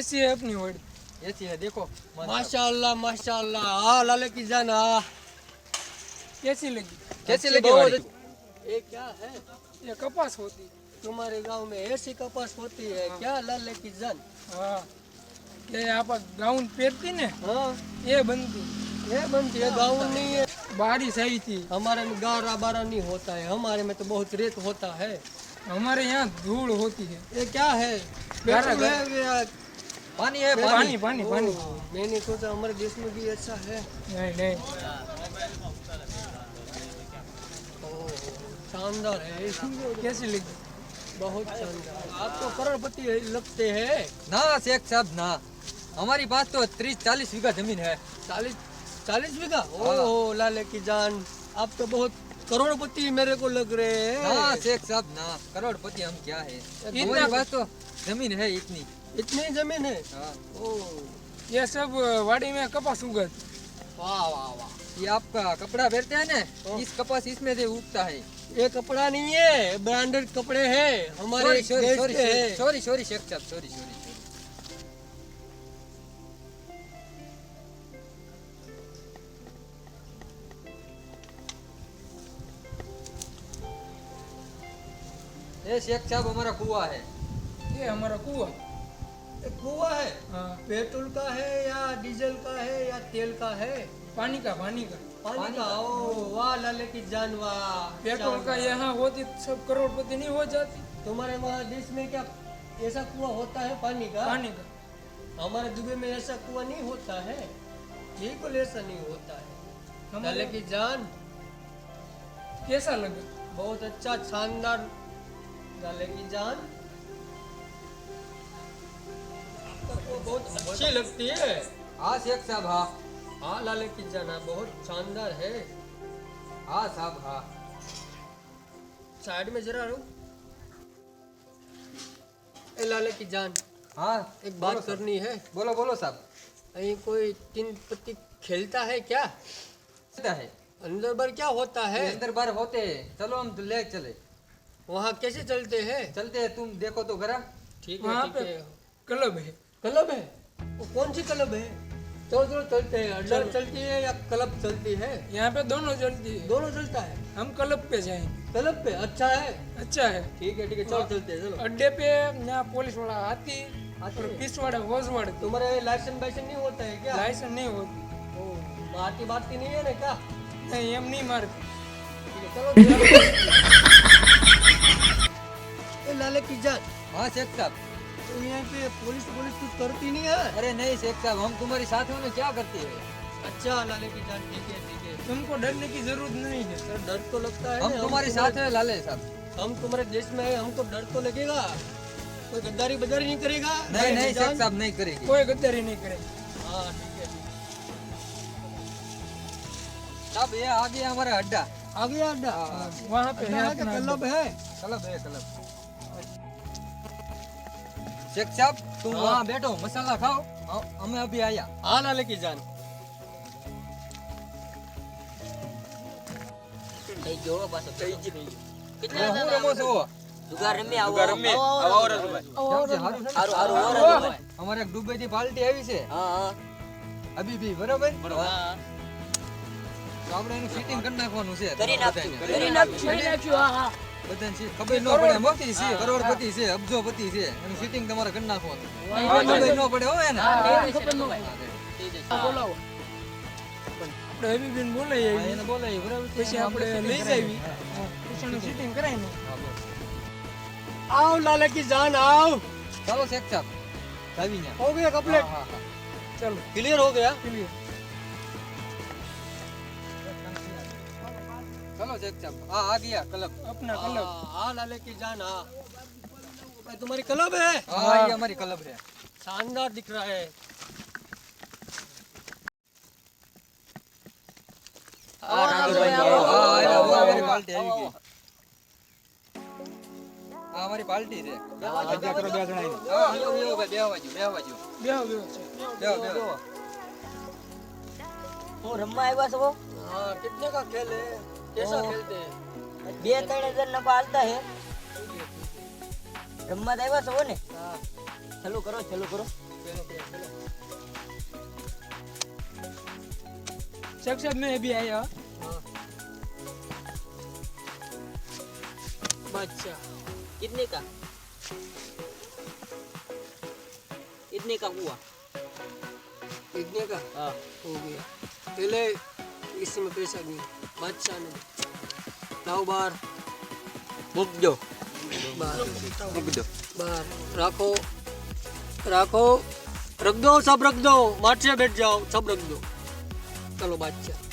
Word ऐसी है देखो माशाल्लाह माशाल्लाह हाँ लाले की जान हाँ कैसी लगी कैसी लगी ये क्या है ये कपास होती तुम्हारे गाँव में ऐसी कपास होती है क्या लाले की जान हाँ ये आप गाउन पहनती ने हाँ ये बनती ये बनती है गाँव नहीं है बारिश आई थी हमारे में गारा बारा नहीं होता है हमारे में तो बहुत रेत होता है हमारे यहाँ धूल होती है ये क्या है है पानी है पानी पानी। पानी पानी। मैंने सोचा हमारे देश में भी अच्छा है। नहीं नहीं। शानदार है कैसी लगी? बहुत शानदार आप तो करोड़पति लगते हैं। ना शेख साहब ना। हमारी पास तो तीस चालीस बीघा ज़मीन है। चालीस चालीस बीघा? ओ लाले की जान। आप तो बहुत करोड़पति मेरे को लग रहे हैं। ना हैं शेख साहब ना। करोड़पति हम क्या है? इतना- हमारी पास तो ज़मीन है इतनी। इतनी ज़मीन है? हाँ। ओ ये सब वाड़ी में कपास उगत वाह वाह वाह। ये आपका कपड़ा पहनते हैं ना? इस कपास इसमें से उगता है। ये कपड़ा नहीं है ब्रांडेड कपड़े हैं। हमारे sorry sorry sorry sorry sorry Sheikh साहब सॉरी सॉरी ये शेख साहब हमारा कुआ है। ये हमारा कुआ ये कुआ है। हाँ। पेट्रोल का है या डीजल का है या तेल का है? पानी का पानी का। पानी का? ओ वाह लाले की जान वाह। पेट्रोल का यहाँ होती सब करोड़पति नहीं हो जाती। तुम्हारे वहाँ देश में क्या ऐसा कुआ होता है पानी का? पानी का। हमारे दुबई में ऐसा कुआ नहीं होता है। बिल्कुल ऐसा नहीं होता है। लाले की जान। कैसा लगा? बहुत अच्छा शानदार। लाले की जान। बहुत अच्छी लगती है। हाँ शेख साहब हाँ। हाँ लाले की जान हाँ, बहुत शानदार है। हाँ साहब हाँ। साइड में जरा रुक। ए लाले की जान हाँ एक बात करनी है। बोलो बोलो साहब। कहीं कोई तीन पत्ती खेलता है क्या? होता है। अंदर बार क्या होता है? अंदर बार होते हैं। चलो हम तो ले चले। वहाँ कैसे चलते हैं? चलते हैं तुम देखो तो गरा ठीक है ठीक है। क्लब है। क्लब है? वो कौन सी क्लब है? चलो चलो चलते हैं अड्डा चलती है या क्लब चलती है? यहाँ पे दोनों चलती है। दोनों चलता है? हम क्लब पे जाएँगे। क्लब पे? अच्छा है। अच्छा है। ठीक है ठीक है चलो चलते हैं चलो। अड्डे पे यहाँ पुलिस वाला आती और है। होज वाड़े तुम्हारे लाइसेंस वाइसेंस नहीं होता है क्या? लाइसेंस नहीं होती। ओ, मारती मारती नहीं है ना क्या? नहीं हम नहीं मारते। चलो लाले की जान। हाँ शेख साहब। यहाँ पे पुलिस पुलिस कुछ करती नहीं है। अरे नहीं शेख साहब हम तुम्हारी साथ में क्या करते हैं? अच्छा लाले की जान ठीक है ठीक है। तुमको डरने की ज़रूरत नहीं है सर डर तो लगता है। हम तुम्हारी साथ है लाले साहब। हम तुम्हारे देश में है हमको डर तो लगेगा। कोई गद्दारी बदारी नहीं करेगा नहीं नहीं? शेख साहब नहीं करेगी। कोई गद्दारी नहीं करेगी। हाँ ठीक है साहब ये आ गया हमारा अड्डा। है। आ गया अड्डा वहाँ पे है है क्लब है? क्लब है क्लब शेख साहब तुम हाँ। वहाँ बैठो मसाला खाओ हम- हमें अभी आया हाँ लाले की जान એ હું રમો છો કેમ છે? હારું છે? અમારે એક દુબઈ થી પાર્ટી આવી છે હબીબી બરોબર તો આપણે એનું ફિટિંગ કરી નાખવાનું છે બધાને. લઈ જાવી પૂછણું સીટિંગ કરાય જાન આવ. ચાલો શેખ સાહેબ જાવી ને હો ગયા ચલો. ક્લિયર હો ગયા? ક્લિયર चलो देखते हैं आ गया क्लब अपना क्लब आ लाले की जान आ भाई तुम्हारी क्लब है हाँ ये हमारी क्लब है शानदार दिख रहा है हमारी पार्टी रे रम्मा आया वो कितने का खेल है कैसा खेलते हैं બે ત્રણ હજાર નફા હાલતા હે રમવા તો આવ્યા છો ને हाँ ચાલુ કરો ચાલુ કરો शख्स में भी आया बादशाह कितने का कितने का हुआ इतने का हाँ हो गया पहले इसमें पैसा नहीं बादशाह ने लाओ बाहर मुक दो बाहर मुक दो बाहर रखो रखो रख दो सब रख दो माठ से बैठ जाओ सब रख दो चलो बादशाह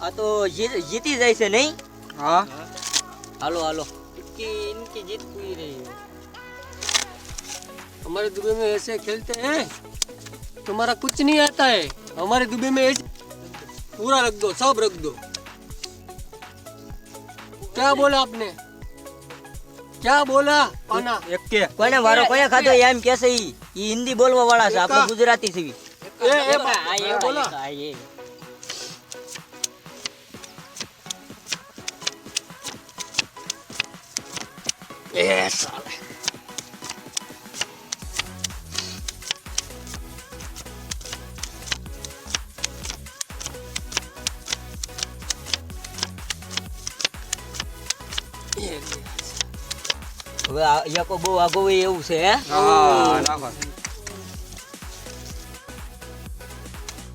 આ તો જી- જીતી જાય છે નહીં હા हालो हालो इनकी इनकी जीत पूरी रही है हमारे दुबई में ऐसे खेलते हैं तुम्हारा कुछ नहीं आता है हमारे दुबई में ऐसे पूरा रख दो सब रख दो क्या बोला आपने क्या बोला पाना એક કે કોને વારો કોને ખાધો એમ કેસે ઈ ઈ હિન્દી બોલવા વાળા છે આપણે ગુજરાતી છીએ ए, ए, हाँ, ये ये Esa. Iya iya, ya kok bawa gue ya usia ya? Oh, enak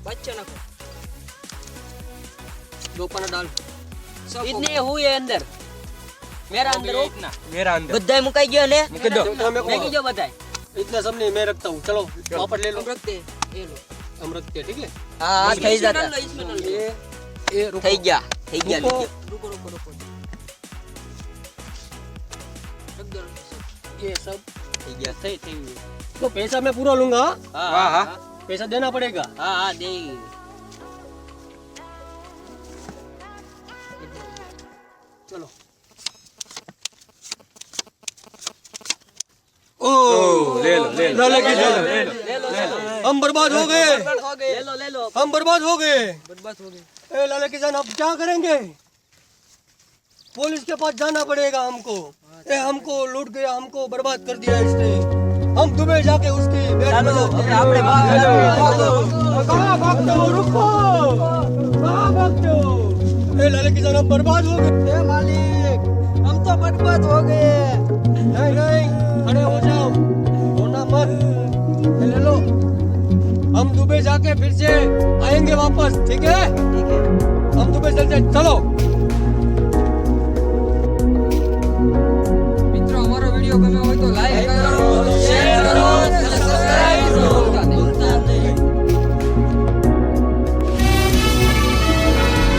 Baca nak. Dua panah dal. Ini hui ender. हुए अंदर मेरा अंदर हो इतना મેરા અંદર બધાય મુકાઈ ગયો ને મૂકી દો गया। मेरे मैं को- जो बताए इतना सब नहीं मैं रखता हूँ चलो वहाँ पर ले लो रखते ये लो हम रखते हैं ठीक है હા હા થઈ इसमें જતા डाल लो इसमें डाल लो ये ये रुको થઈ ગયા થઈ ગયા रुको લીધો. रुको रुको रुको रख दो रख दो। ये सब થઈ ગયા सही सही हुए तो पैसा मैं पूरा लूंगा हाँ? हाँ हाँ, हाँ पैसा देना पड़ेगा हाँ हाँ देगी चलो ओ ले लो ले लो। ले लो। हम बर्बाद हो गए। हम बर्बाद हो गए। बर्बाद हो गए। ए लाला किसान अब क्या करेंगे? पुलिस के पास जाना पड़ेगा हमको। ए हमको लूट गया हमको बर्बाद कर दिया इसने। हम दुबे जाके उसके लाला किसान हम बर्बाद हो गए। मालिक हम तो बर्बाद हो गए। नहीं नहीं खड़े हो हम दुबई जाके फिर से आएँगे वापस ठीक है? ठीक है। हम दुबई चलते चलो।